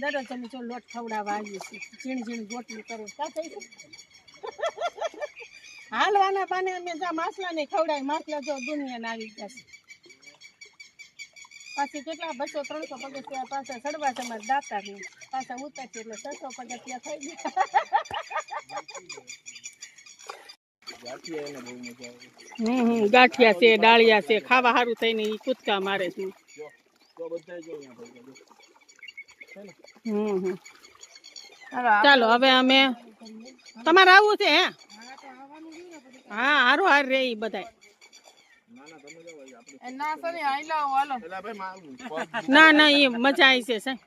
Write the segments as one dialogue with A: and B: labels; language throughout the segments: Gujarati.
A: દરરોજ અમે જો લોટ ખવડાવવા આવીએ છીએ. ઝીણી ઝીણી ગોટલી કરો. કા થઈ હાલવાના પાને અમે જ્યાં માસલા ને ખવડાવી માછલા જો દુનિયાના આવી ગયા છે. પાછી કેટલા? બસો, ત્રણસો પગથિયા પાછા સડવા છે. અમારે દાતા ને પાછા ઉતરશે એટલે છસો પગથિયા થઈ ગયા. હમ ગાંઠિયા છે, ડાળિયા છે. ખાવા સારું થઈને એ કૂદકા મારે છે. ચાલો. હવે અમે તમારે આવવું છે હે? હા હારું હાર રે બધા ના ના એ મજા આવી છે સાહેબ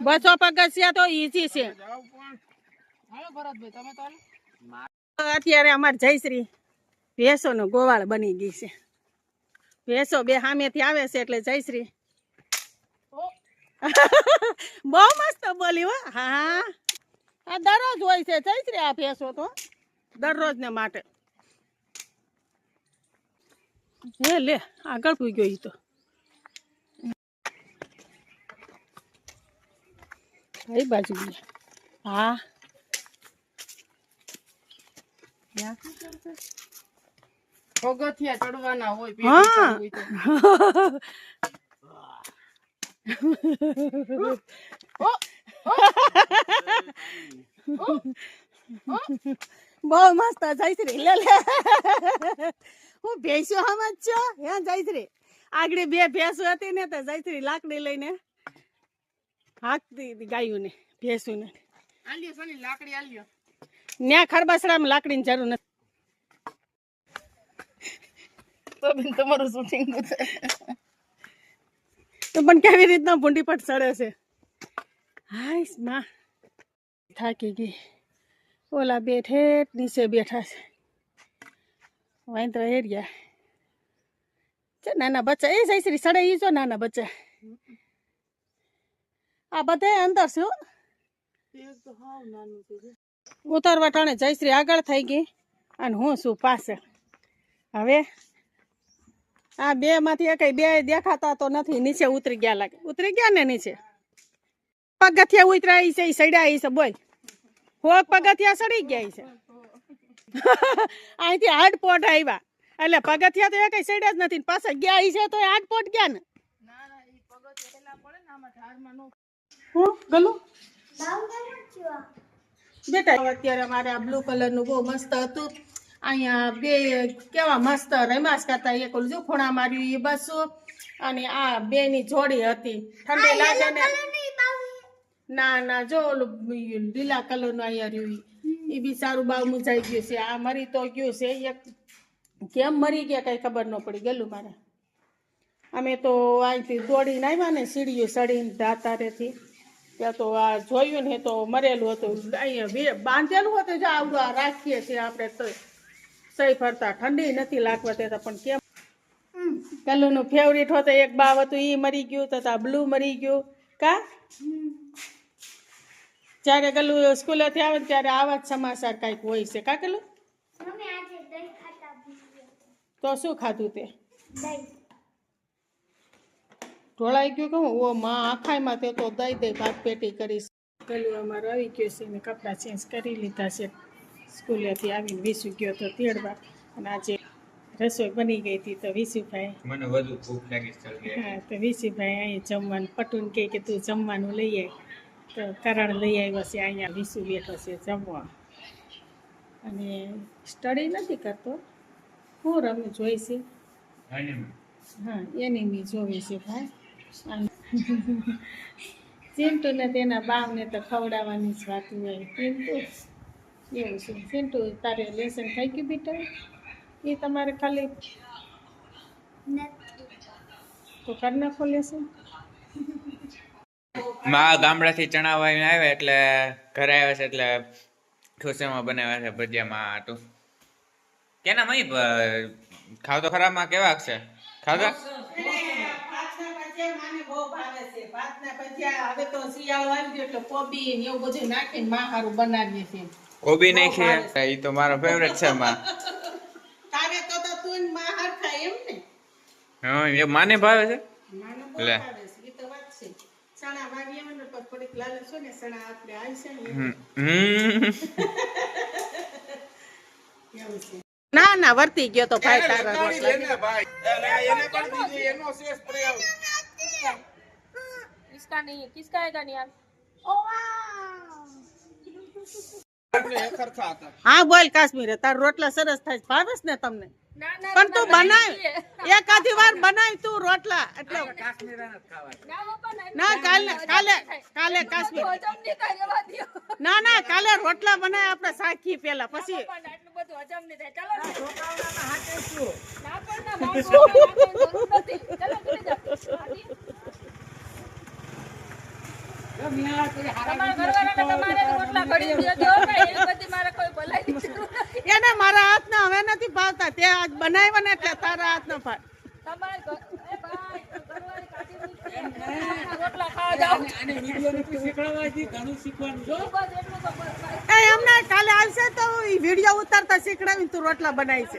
A: બસો પગથિયા તો ઈઝી છે. અત્યારે અમારે જયશ્રી ભેંસો નો ગોવાળ બની ગઈ છે. ભેંસો બે સામેથી આવે છે એટલે જયશ્રી બહુ મસ્ત બોલી હો. હા આ દરરોજ હોય છે. જયશ્રી આ ભેંસો તો. દરરોજ ને માટે. લે લે આગળ પૂઈ ગયો તો. કઈ બાજુ ગયા હા.
B: પગથિયા ચડવાના હોય
A: હા. બહુ મસ્ત જયશ્રી લે લે. હું ભેંસો હમજ છો? હે જયશ્રી આગળ બે ભેંસો હતી ને તો જયશ્રી લાકડી લઈને. હાકતી ગાયું ને ભેંસું ને
B: આલ્યો સની લાકડી આલ્યો.
A: ન્યા ખરબસરામાં લાકડીની જરૂર નથી.
B: તો બેન તમારું શૂટિંગ
A: તો પણ કેવી રીતના ભૂંડી સડે છે? હાઈસમાં થાકી ગઈ. ઓલા બે ઠેઠ નીચે બેઠા છે. વાંદરો હેરિયા છે નાના બચ્ચા. એ જયશ્રી સડે ઈ જો નાના બચ્ચા. આ બધે અંદર છે ઉતારવા ટાણે જયશ્રી આગળ થઈ ગઈ. અને હું છું પાછળ. હવે આ બે માંથી એક બે દેખાતા તો નથી. નીચે ઉતરી ગયા લાગે. ઉતરી ગયા ને નીચે? પગથિયા ઉતરાય છે સડ્યા છે બોલ. હોક પગથિયા સડી ગયા છે. અહીંથી હાડ પોટ આવ્યા એટલે પગથિયા તો એ કઈ સડ્યા જ નથી ને પાછા ગયા છે તો એ પોટ ગયા ને?
B: ના ના ઈ પગથિયા પેલા પડે ને આમાં ઢાળમાં નો
A: હું? ગલું? બેટા અત્યારે મારે આ બ્લુ કલરનું બહુ મસ્ત હતું. અહીંયા બે કેવા મસ્ત રમાસ કરતા. એક ઓલું જો ખૂણા માર્યું એ બસો અને આ બે ની જોડી હતી. ઠંડી લાગે ને. ના ના જો ઓલું લીલા કલરનું અહીંયા રહ્યું એ બી સારું બાવ મુંજાઈ ગયું છે. આ મરી તો ગયું છે. એક કેમ મરી ગયા કઈ ખબર ન પડી. ગયેલું મારે. અમે તો અહીંથી દોડીને આવ્યા ને સીડીઓ સડીને દાતારેથી ત્યાં તો આ જોયું ને તો મરેલું હતું. અહીંયા બે- બાંધેલું હતું. જો આવડું આ રાખીએ છીએ આપણે તો. સહી ફરતા. ઠંડી નથી લાગવા દેતા પણ કેમ? પેલુંનું ફેવરિટ હતું એક બાવ હતું એ મરી ગયું તથા બ્લુ મરી ગયું. કા? જ્યારે ગલું સ્કૂલેથી આવે ત્યારે આવા જ સમાચાર કાંઈક હોય છે. કા ગલું? તો શું ખાધું તે? ઢોળાઈ ગયું કહું ઓ માં આખાઈમાં તે તો દઈ દઈ ભાત પેટી કરીશ. પેલું અમારું આવી ગયું છે ને કપડાં ચેન્જ કરી લીધા છે. સ્કૂલેથી આવીને વિસુ ગયો તો તેડવા. અને આજે રસોઈ બની ગઈ હતી તો વિસુભાઈ
C: મને વધુ ભૂખ લાગી
A: હા તો વિસુભાઈ અહીં જમવાનું પટુન કહે કે તું જમવાનું લઈ તો કરણ લઈ આવ્યો છે અહીંયા વિસુ બેઠો છે જમવા. અને સ્ટડી નથી કરતો. હું રમે જોઈ છે. હા એની મેં જોવી છે ભાઈ. અને ને તેના બાવને તો ખવડાવવાની જ વાત હોય. ચિંટુ? એવું છે. ચિંટુ તારે લેસન થઈ ગયું બેટા એ તમારે ખાલી તો કરી નાખો લેસન.
C: મા ગામડાથી ચણા વાવીને આવ્યા એટલે ઘરે આવ્યા છે એટલે ઠોસેમાં બનાવ્યા છે ભજીયામાં હતું કેના મહી ખાવ તો ખરાબમાં કેવા છે. ખાધા
A: હવે તો શિયાળો આવી ગયો એટલે કોબી ને એવું બધું નાખીને માં સારું બનાવીએ છીએ.
C: કોબી નાખી એ તો મારો ફેવરેટ છે માં
A: તારે તો તો તું માં હરખા એમ ને.
C: હા એ માને ભાવે છે? લે.
A: ના ના વર્તી ગયો તો ભાઈ તારા
B: કિસકા નહીં કિસકા
D: હેગા નહીં ઓ વાહ
A: હા બોલ કાશ્મીર તાર રોટલા સરસ થાય. ભાવે ને તમને?
B: ના ના
A: પણ તું બનાવ. એકાદી વાર બનાવ તું રોટલા એટલે
B: ના
A: કાલે કાલે કાલે કાશ્મીર. ના ના કાલે રોટલા બનાય આપણે સાખી પેલા પછી.
B: બધું હજમ નહીં થાય. ચાલો ને. ના પણ ના મારે છોકરાઓના હાથે જરૂર નથી ચાલો ઘરે જાઓ. હાથી. મારે.
A: એને મારા હાથના હવે નથી ભાવતા તે આજ બનાવ્યા ને એટલે તારા હાથના ભાવ
B: તમારે એ ભાઈ, ઘરવાળી કાઢી મૂકશે. રોટલા ખાવા જાઓ. બસ એટલું તો બસ ભાઈ.
A: એ એમને કાલે આવશે તો વીડિયો ઉતારતા શીખડાવી તું રોટલા બનાવી છે